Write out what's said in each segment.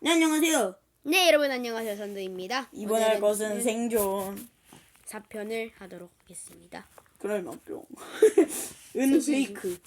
네, 안녕하세요. 네 여러분 안녕하세요 선두입니다. 이번 할 것은 생존. 4편을 하도록 하겠습니다. 그럴만뿅. 은 페이크.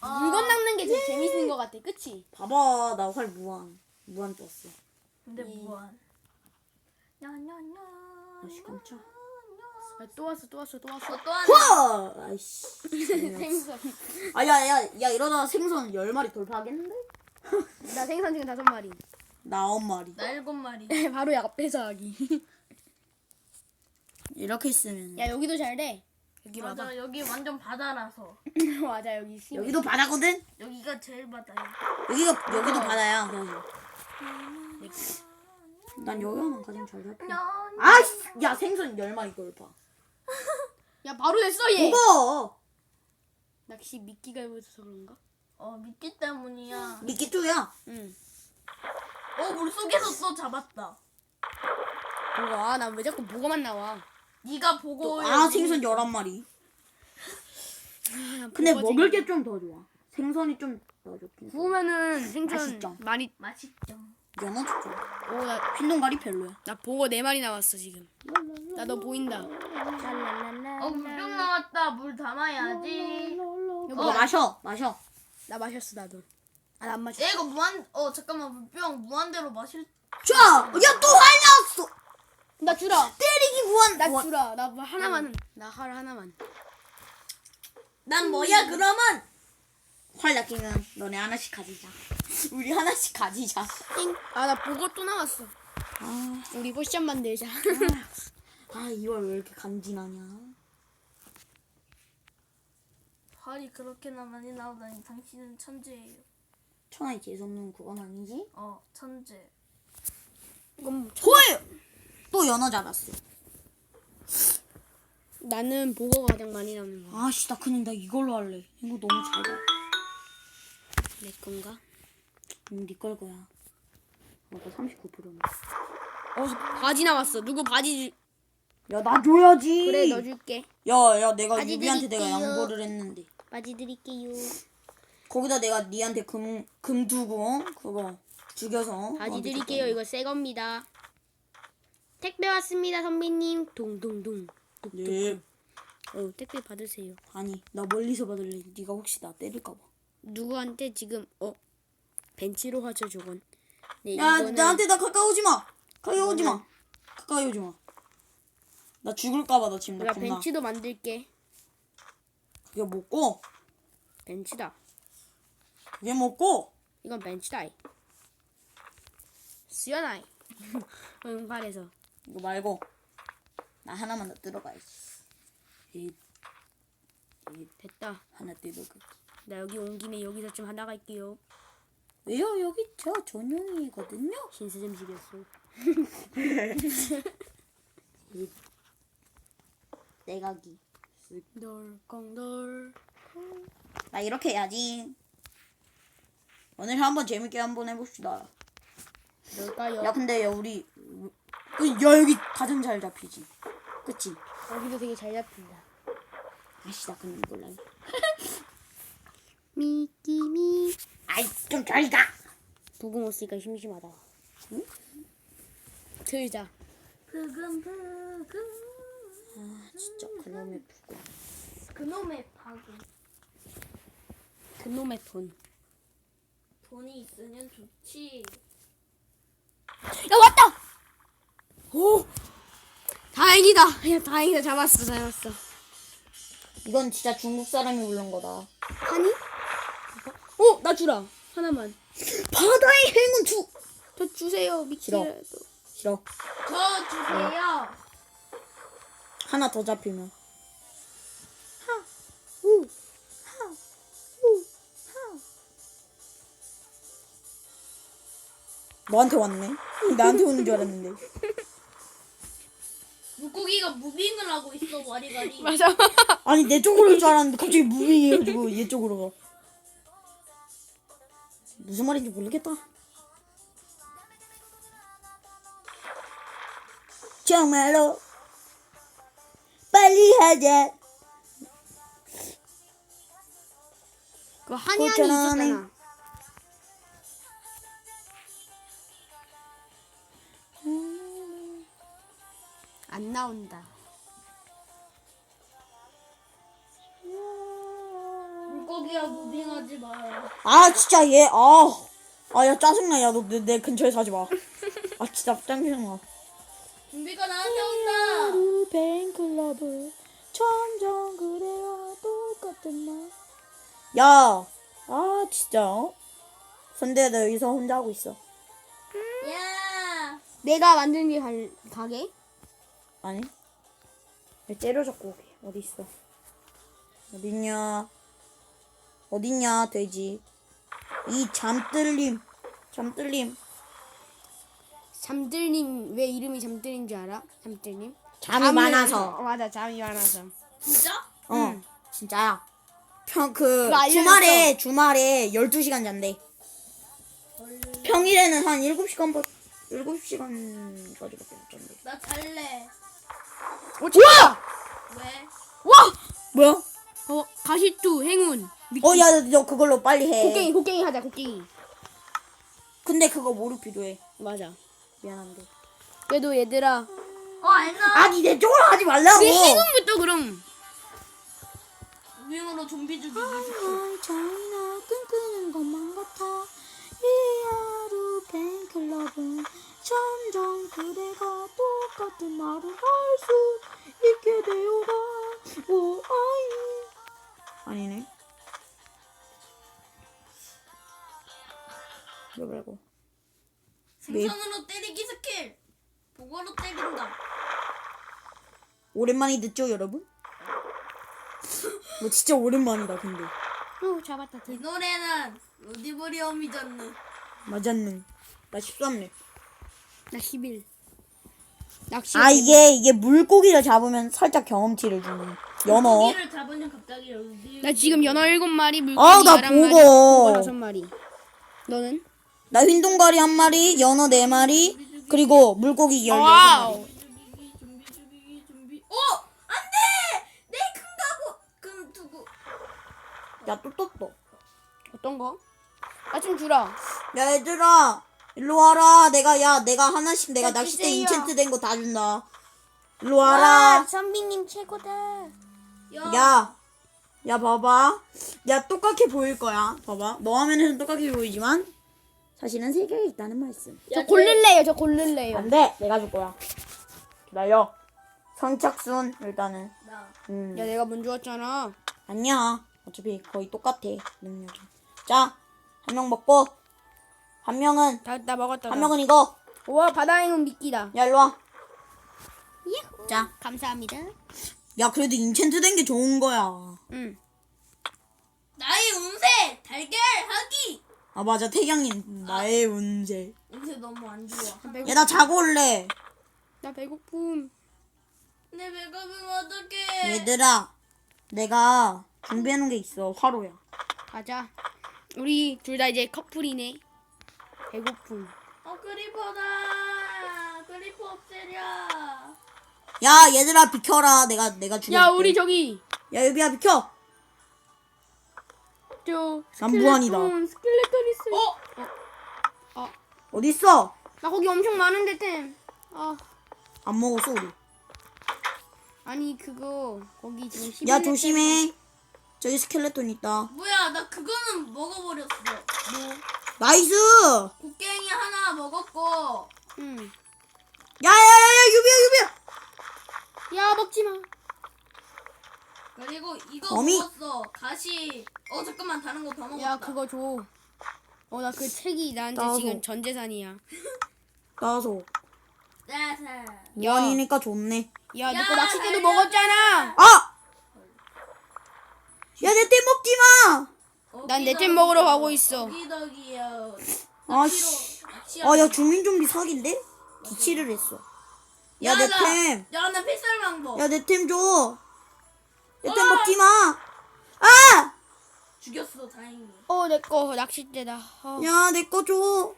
물건 낚는 게 제일 재밌는 것 같아, 그치? 봐봐, 나 활 무한. 무한 떴어. 근데 무한. 야야야. 아씨, 깜짝. 아, 또 왔어 또 왔어 또 왔어. 또 하나. 와! 아이씨. 생선. 아, 야, 야, 야, 이러다 생선 10마리 돌파하겠는데? 나 생선 지금 다섯 마리. 나 9마리. 나 일곱 마리. 바로 약 뺏어하기. 이렇게 있으면. 야 여기도 잘 돼. 여기 봐봐. 맞아 여기 완전 바다라서 맞아 여기 심. 여기도 바다거든? 여기가 제일 바다야. 여기가, 여기도 바다야, 그래서. 난 여기 하면 가장 잘 잡혀. 아이씨! 야, 생선 10마리 돌파. 야 바로 됐어 얘. 무거워! 낚시 미끼가 있어서 그런가? 어 미끼 때문이야. 미끼 쪼야. 응. 어 물속에서 또 잡았다. 뭐가? 나 왜 자꾸 뭐가만 나와? 네가 보고. 아, 생선 11마리. 아, 근데 먹을 게 좀 더 좋아. 생선이 좀 더 좋긴 해. 구우면은 생선 맛있죠? 많이. 맛있죠. 연어 좋죠. 오나 흰동가리 별로야. 나 보고 네 마리 나왔어 지금. 나 너 보인다. 어 물병 나왔다. 물 담아야지. 이거 마셔, 마셔. 나 마셨어 나도. 아안 마셨어. 야 이거 무한. 어 잠깐만 물병 무한대로 마실. 자, 야또 활렸어. 나 주라. 때리기 무한. 나 무한. 주라. 나 뭐 하나만. 나 하루 하나만. 난 뭐야 그러면? 활 낚이면 너네 하나씩 가지자. 우리 하나씩 가지자. 아 나 보고 또 나왔어. 아, 우리 포션 만들자. 아 이월 왜 이렇게 간지나냐? 활이 그렇게나 많이 나오다니 당신은 천재예요. 천하의 재수없는 그건 아니지? 어 천재. 이건 좋아요. 또 연어 잡았어. 나는 보고가 가장 많이 나오는 거. 아씨 나 그냥 나 이걸로 할래. 이거 너무 잘 봐. 내 건가? 응, 니걸 거야. 아까 39%네. 어 바지 나왔어. 누구 바지? 주... 야, 나 줘야지. 그래 너 줄게. 야, 야, 내가 바지 유비한테 내가 드릴게요. 양보를 했는데. 바지 드릴게요. 거기다 내가 니한테 금, 금 두고, 그거, 죽여서. 바지 너한테 드릴게요. 줬거든. 이거 새 겁니다. 택배 왔습니다 선배님. 동동동. 네. 어 택배 받으세요. 아니, 나 멀리서 받을래. 네가 혹시 나 때릴까봐. 누구한테 지금 어 벤치로 하죠 저건. 네 야, 이거는 나한테 나 가까이 오지 마. 가까이 오지 마. 가까이 오지 마. 나 죽을까봐 나 지금 나 내가 겁나. 벤치도 만들게. 그게 먹고, 벤치다. 그게 먹고. 이건 벤치다. 이. 수연아이. 응팔에서 이거 말고. 나 하나만 더 들어가야지. 이, 됐다. 하나 뜯어가. 나 여기 온 김에 여기서 좀 하나 갈게요. 왜요? 여기 저 전용이거든요. 신세점식이었어. 내가기. 널컹널. 나 이렇게 해야지. 오늘 한번 재밌게 한번 해봅시다. 뭘까요? 야 근데 야 우리 야 여기 가장 잘 잡히지. 그치? 여기도 되게 잘 잡힌다. 아씨 나 그냥 이걸로 할래. 미끼 미. 아이 좀 저리 가. 부금 없으니까 심심하다. 응? 들자. 부금 부금. 아 진짜 그놈의 부고. 그놈의 바구. 그놈의 돈. 돈이 있으면 좋지. 야 왔다. 오. 다행이다. 야 다행이다 잡았어 잡았어. 이건 진짜 중국 사람이 부른 거다. 하니? 어, 나 주라. 하나만. 바다의 행운 주. 저 주세요. 미끼라도. 싫어. 저 주세요. 하나 더 잡히면. 우. 너한테 왔네. 나한테 오는 줄 알았는데. 물고기가 무빙을 하고 있어 와리가리. 맞아. 아니 내 쪽으로 올 줄 알았는데 갑자기 무빙 해가지고 얘 쪽으로 가. 무슨 말인지 모르겠다. 정말로 빨리 하자. 그 한이 한이 있잖아. 안 나온다. 물고기야 무빙하지 마. 아 진짜 얘 아. 아 야 짜증나 야 너 내 근처에 사지 마. 아 진짜 짜증나. 준비가 나한테 온다. 음, 팬클럽은 점점 그래와 똑같은 말. 야, 아 진짜. 어? 선대 너 여기서 혼자 하고 있어. 야. 내가 만든 게 갈, 가게? 아니? 왜 때려잡고 오게? 어디 있어? 어딨냐? 어딨냐 돼지? 이 잠들림, 잠들림. 잠들님 왜 이름이 잠들인 줄 알아? 잠들님? 잠이 잠을- 많아서. 어, 맞아 잠이 많아서. 진짜? 어, 진짜야. 평, 그, 그거 알려줬어. 주말에, 주말에 12시간 잔대. 평일에는 한 7시간, 7시간까지밖에 못 잔대. 나 잘래. 오 진짜! 왜? 와! 뭐야? 어 가시투 행운. 미끼. 어, 야, 너 그걸로 빨리 해. 곡괭이 곡괭이 하자 곡괭이. 근데 그거 모르 필요해. 맞아. 미안한데. 그래도 얘들아. 어 알나? 아니, 내 쪽으로 하지 말라고! 우리 행운부터 그럼. 무빙으로 좀비 죽이기. 아, 자이나 꿈꾸는 것만 같아. 이 하루 팬클럽은 점점 그대가 똑같은 말을 할 수 있게 되어가. 오, 아이. 아니네. 왜 말고? 생선으로 때리기 스킬. 보고로 때린다. 오랜만이 듣죠, 여러분? 뭐 진짜 오랜만이다, 근데. 어 잡았다. 이 노래는 로디브리엄이잖아. 맞았는. 나 13렙. 나 11. 낚시. 아 이게 이게 물고기를 잡으면 살짝 경험치를 주는 연어. 고기를 잡으면 갑자기 로디. 나 지금 연어 7마리 물고기 아, 나 11마리 보고. 보고 6마리. 너는? 나 흰동가리 한 마리, 연어 네 마리, 그리고 물고기 열여섯 와우. 마리. 죽이기 준비 죽이기 준비. 어 안돼. 내 큰 가구 금 두고. 야 또 떴어. 어떤 거? 나좀 주라. 야 얘들아 일로 와라. 내가 야 내가 하나씩 내가 야, 낚싯대 주세요. 인챈트 된 거 다 준다. 일로 와라. 선비님 최고다. 야. 야. 야 봐봐. 야 똑같게 보일 거야. 봐봐. 너 화면에는 똑같게 보이지만 사실은 세 개가 있다는 말씀. 저 고를래요. 저 고를래요. 안 돼. 내가 줄 거야. 기다려. 선착순 일단은. 나. 음. 야 내가 먼저 왔잖아. 아니야. 어차피 거의 똑같아. 능력이. 자, 한 명 먹고 한 명은 다, 나 먹었다. 한 나. 명은 이거. 와 바다행운 미끼다. 야, 일로 와. 예후. 자. 감사합니다. 야, 그래도 인챈트 된 게 좋은 거야. 응. 나의 운세 달걀하기. 아, 맞아. 태경님 나의 운세. 운세 너무 안 좋아. 야, 나 자고 올래. 나 배고픔. 내 배가 부면 어떡해. 얘들아. 내가 준비해 놓은 게 있어. 화로야. 가자. 우리 둘 다 이제 커플이네. 배고픔. 어 크리퍼다. 크리퍼 없애려. 야, 얘들아 비켜라. 내가 내가 죽여. 야 우리 저기 야, 여비야 비켜. 저 난 무한이다. 스켈레톤, 스켈레톤 있어. 어? 어. 어디 있어? 나 거기 엄청 많은데 템. 아 안 먹었어, 우리. 아니 그거 거기 지금 11. 야, 조심해. 저기 스켈레톤 있다. 뭐야 나 그거는 먹어버렸어. 뭐? 나이스! 곡괭이 하나 먹었고. 응. 야야야야 유비야 유비야 야 먹지 마. 그리고 이거 어미. 먹었어. 가시. 어 잠깐만 다른 거 더 먹었다. 야 그거 줘. 어 나 그 책이 나한테 나도. 지금 전 재산이야. 나서 짜자. 무한이니까 좋네 야, 너 야, 거 낚싯대도. 먹었잖아. 아! 야내때 먹지 마 난 내 템 먹으러 가고 있어. 덕이덕이요. 아씨 낚시. 아야 주민 좀비 사기인데? 기치를 했어 야 내 템야 야나 필살 방법. 내템 줘 내템 아! 먹지 마 아! 죽였어 다행히. 어, 내 거 낚싯대다. 어. 야 내 거 줘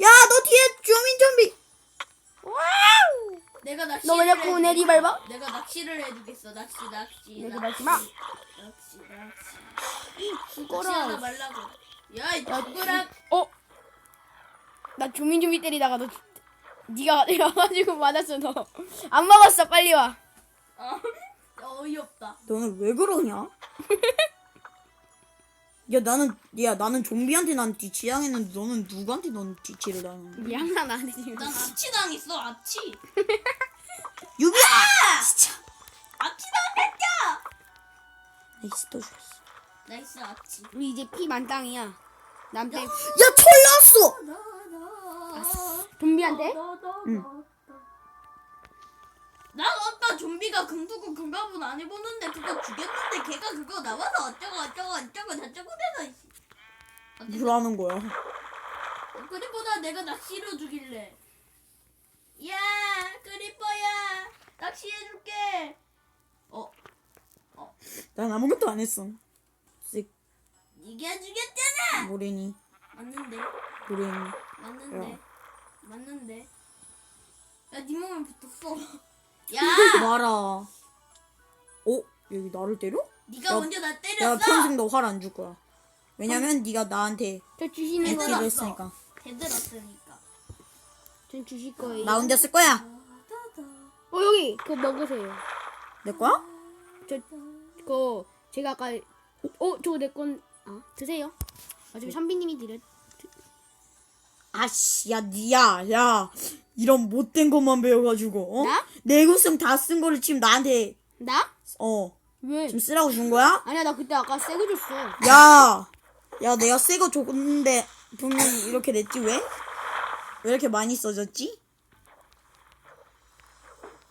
야 너 뒤에 주민 좀비 내가 낚시. 너 왜 자꾸 내 뒤 밟아? 내가 낚시를 해주겠어. 낚시 낚시. 내뒤 낚시. 밟지 마. 낚시 낚시. 죽어라. 낚시하다 말라고. 야 이 죽으라. 어? 나 조민조미 때리다가 너, 네가 와가지고 맞았어 너. 안 먹었어 빨리 와. 아, 어이없다. 너는 왜 그러냐? 야 나는 야 나는 좀비한테 난 뒤치당했는데 너는 누구한테 넌 뒤치를 당했는 미안한 지금. 난 아치 당했어, 아치. 유비야! 진짜 아치 당했죠? 나이스 또 죽었어 나이스, 아치. 우리 이제 피 만땅이야. 남 빼. 야 털났어! 나, 나. 좀비한테? 응. 난 아까 좀비가 금두고 금갑은 안 해보는데 그거 죽였는데 걔가 그거 나와서 어쩌고 어쩌고 어쩌고 저쩌고. 어쨌든 뭐라는 거야? 그리보다 내가 낚시로 죽일래. 야 그리퍼야 낚시해줄게. 어 난 아무것도 안 했어. 쓱 이게 죽였잖아! 모래니 맞는데? 모래니 맞는데? 야. 맞는데? 야 네 몸에 붙었어 야 마라 어? 여기 나를 때려? 네가 야, 먼저 나 내가 때렸어 평생 너활안줄 거야 왜냐면 네가 나한테 저 주시는. 거. 애티를 했으니까 대들었으니까 전 주실 거예요. 나 혼자 쓸 거야 어 여기 그거 먹으세요. 내 거야? 저 그거 제가 아까 어 저거 내 건 아, 드세요. 어차피 선비님이 드렸. 아씨, 야, 니야, 야, 이런 못된 것만 배워가지고, 어? 나? 내구성 다 쓴 거를 지금 나한테, 나? 어, 왜? 지금 쓰라고 준 거야? 아니야 나 그때 아까 새거 줬어. 야, 야, 내가 새 거 줬는데, 분명히 이렇게 냈지, 왜? 왜 이렇게 많이 써졌지?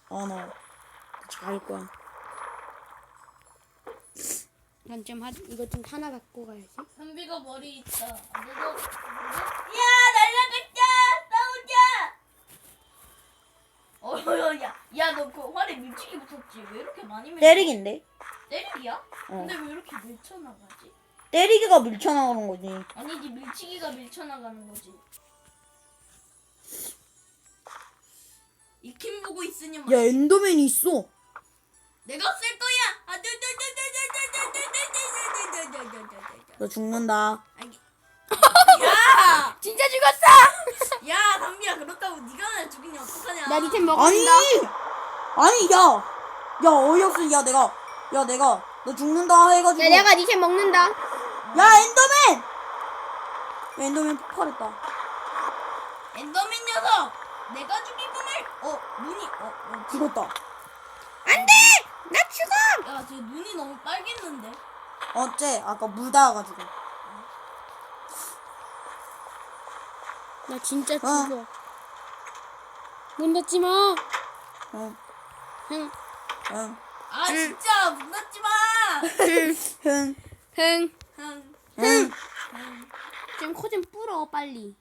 어, 너, 잘할 거야. 난 좀 하, 이거 좀 하나 갖고 가야지. 선비가 머리 있다. 너도 야 날라갔자 싸우자. 어야 야너 그 활에 밀치기 붙었지? 왜 이렇게 많이 밀? 때리기인데? 때리기야? 어. 근데 왜 이렇게 밀쳐나가지? 때리기가 밀쳐나가는 거지. 아니지 밀치기가 밀쳐나가는 거지. 익힘 보고 있으니 막 야, 엔더맨이 있어. 내가 쓸 거야. 아. 너 죽는다. 알겠. 야, 진짜 죽었어! 야, 담비야 그렇다고 네가 나 죽이냐 어떡하냐? 나 니템 아니! 먹는다. 아니, 야! 야, 어이없어. 야, 내가, 야, 내가, 너 죽는다 해가지고. 야 내가 니템 먹는다. 야, 엔더맨! 야, 엔더맨 폭발했다. 엔더맨 녀석, 내가 죽이고말. 어, 눈이, 어, 어, 죽었다. 안 돼! 나 죽어! 야, 쟤 눈이 너무 빨갰는데. 어째? 아까 물 닿아가지고. 나 진짜 어. 죽어. 문 닫지 마. 응, 흥, 응, 아, 진짜 문 닫지 마. 흥, 흥. 흥, 응, 좀코좀 불어 빨리.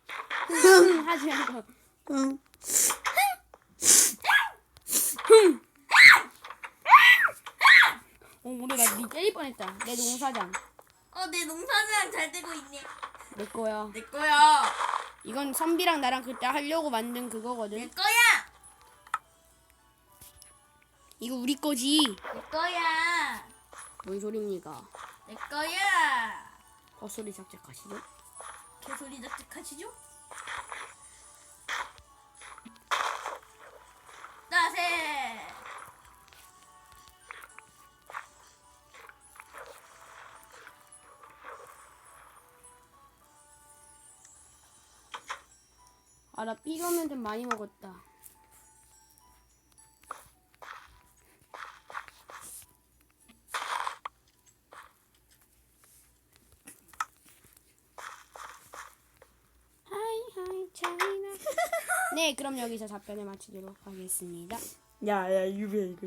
흥 하지 말고. 응. 어 오늘 나니 때릴 뻔했다. 내 농사장. 어, 내 농사장 잘 되고 있네. 내 거야. 내 거야. 이건 선비랑 나랑 그때 하려고 만든 내 그거거든. 거야. 이거 우리 거지. 내 거야. 뭔 소리입니까? 내 거야. 헛소리 작작하시죠? 개소리 작작하시죠? 따세. 아 나 삐가면 좀 많이 먹었다. 네, 그럼 여기서 답변을 마치도록 하겠습니다. 야, 야, 유비야, 이거.